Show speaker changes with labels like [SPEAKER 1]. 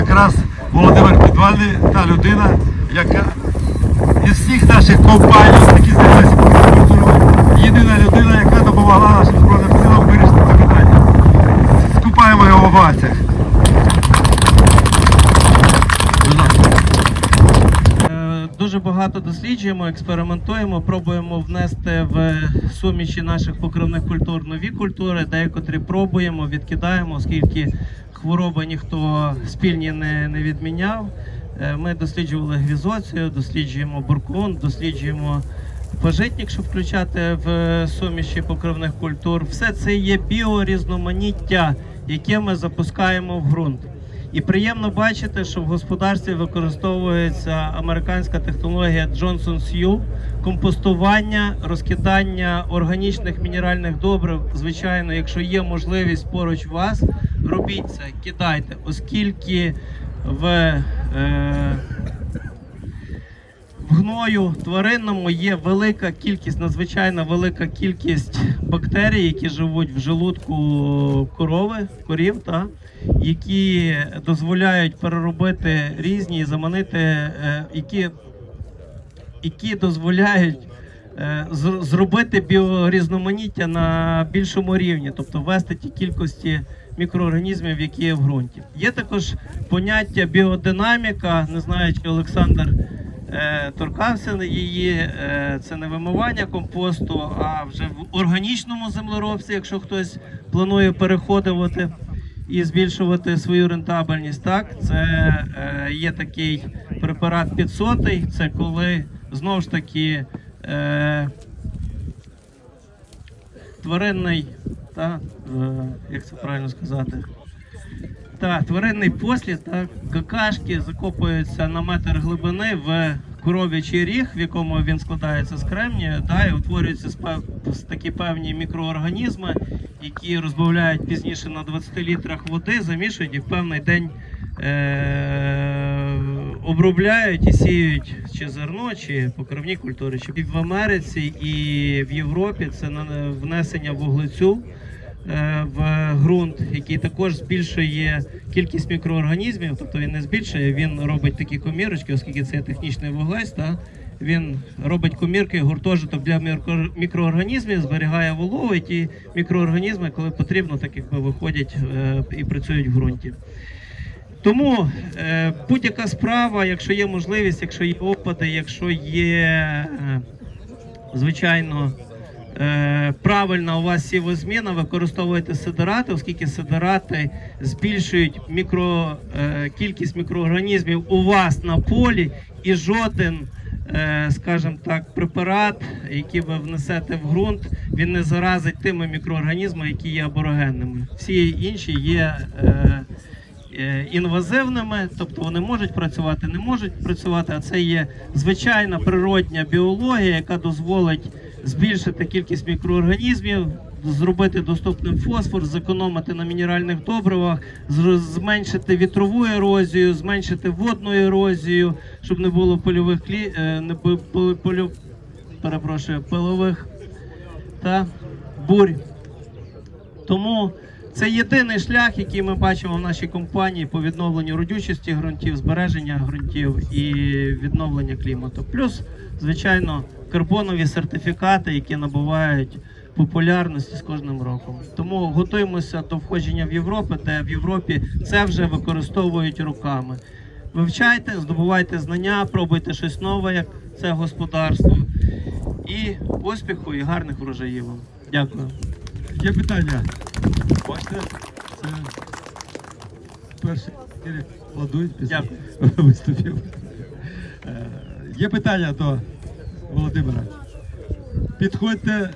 [SPEAKER 1] Якраз Володимир Підвальний та людина, яка із всіх наших компаній, які займаються культурою, єдина людина,
[SPEAKER 2] Дуже багато досліджуємо, експериментуємо, пробуємо внести в суміші наших покривних культур нові культури, деякотрі пробуємо, відкидаємо, оскільки хвороби ніхто спільні не, не відміняв. Е, Ми досліджували гвізоцію, досліджуємо буркун, досліджуємо пожитник, щоб включати в суміші покривних культур. Все це є біорізноманіття, яке ми запускаємо в ґрунт. І приємно бачити, що в господарстві використовується американська технологія Johnson Sue, компостування, розкидання органічних мінеральних добрив. Звичайно, якщо є можливість поруч вас, робіть це, кидайте, оскільки в е, гною тваринному є велика кількість, надзвичайно велика кількість бактерій, які живуть в желудку корови, корів, та, які дозволяють переробити різні і заманити, е, які, які дозволяють е, зробити біорізноманіття на більшому рівні, тобто ввести ті кількості мікроорганізмів, які є в ґрунті. Є також поняття біодинаміка. Не знаю, чи Олександр торкався на її. Е, це не вимивання компосту, а вже в органічному землеробстві, якщо хтось планує переходувати і збільшувати свою рентабельність. Так, це е, є такий препарат 500, це коли знову ж таки. Е, тваринний, та, е, як це правильно сказати, та, тваринний послід, та, какашки закопуються на метр глибини в коров'ячий ріг, в якому він складається з кремнію, та, і утворюються такі певні мікроорганізми, які розбавляють пізніше на 20 літрах води, замішують і в певний день е- обробляють і сіють чи зерно, чи покривні культури. Чи в Америці, і в Європі це внесення вуглецю в ґрунт, який також збільшує кількість мікроорганізмів, тобто він не збільшує, він робить такі комірочки, оскільки це технічний вуглець, та він робить комірки, гуртожиток для мікро- мікроорганізмів, зберігає вологу, і ті мікроорганізми, коли потрібно, так якби виходять е, і працюють в ґрунті. Тому е, будь-яка справа, якщо є можливість, якщо є опади, якщо є, е, звичайно, е, правильна у вас сівозміна, використовуйте сидорати, оскільки сидорати збільшують мікро, е, кількість мікроорганізмів у вас на полі, і жоден, е, скажімо так, препарат, який ви внесете в ґрунт, він не заразить тими мікроорганізмами, які є аборогенними. Всі інші є. Інвазивними, тобто вони можуть працювати, не можуть працювати. А це є звичайна природня біологія, яка дозволить збільшити кількість мікроорганізмів, зробити доступним фосфор, зекономити на мінеральних добривах, зменшити вітрову ерозію, зменшити водну ерозію, щоб не було польових клі... е, не полю... перепрошую, пилових та бурь. Тому це єдиний шлях, який ми бачимо в нашій компанії по відновленню родючості ґрунтів, збереження ґрунтів і відновлення клімату. Плюс, звичайно, карбонові сертифікати, які набувають популярності з кожним роком. Тому готуємося до входження в Європу, де в Європі це вже використовують руками. Вивчайте, здобувайте знання, пробуйте щось нове, як це господарство. І успіху і гарних врожаїв вам. Дякую.
[SPEAKER 1] Є питання. Бачите, це чотири кладуть після виступів. Е, Є питання до Володимира. Підходьте.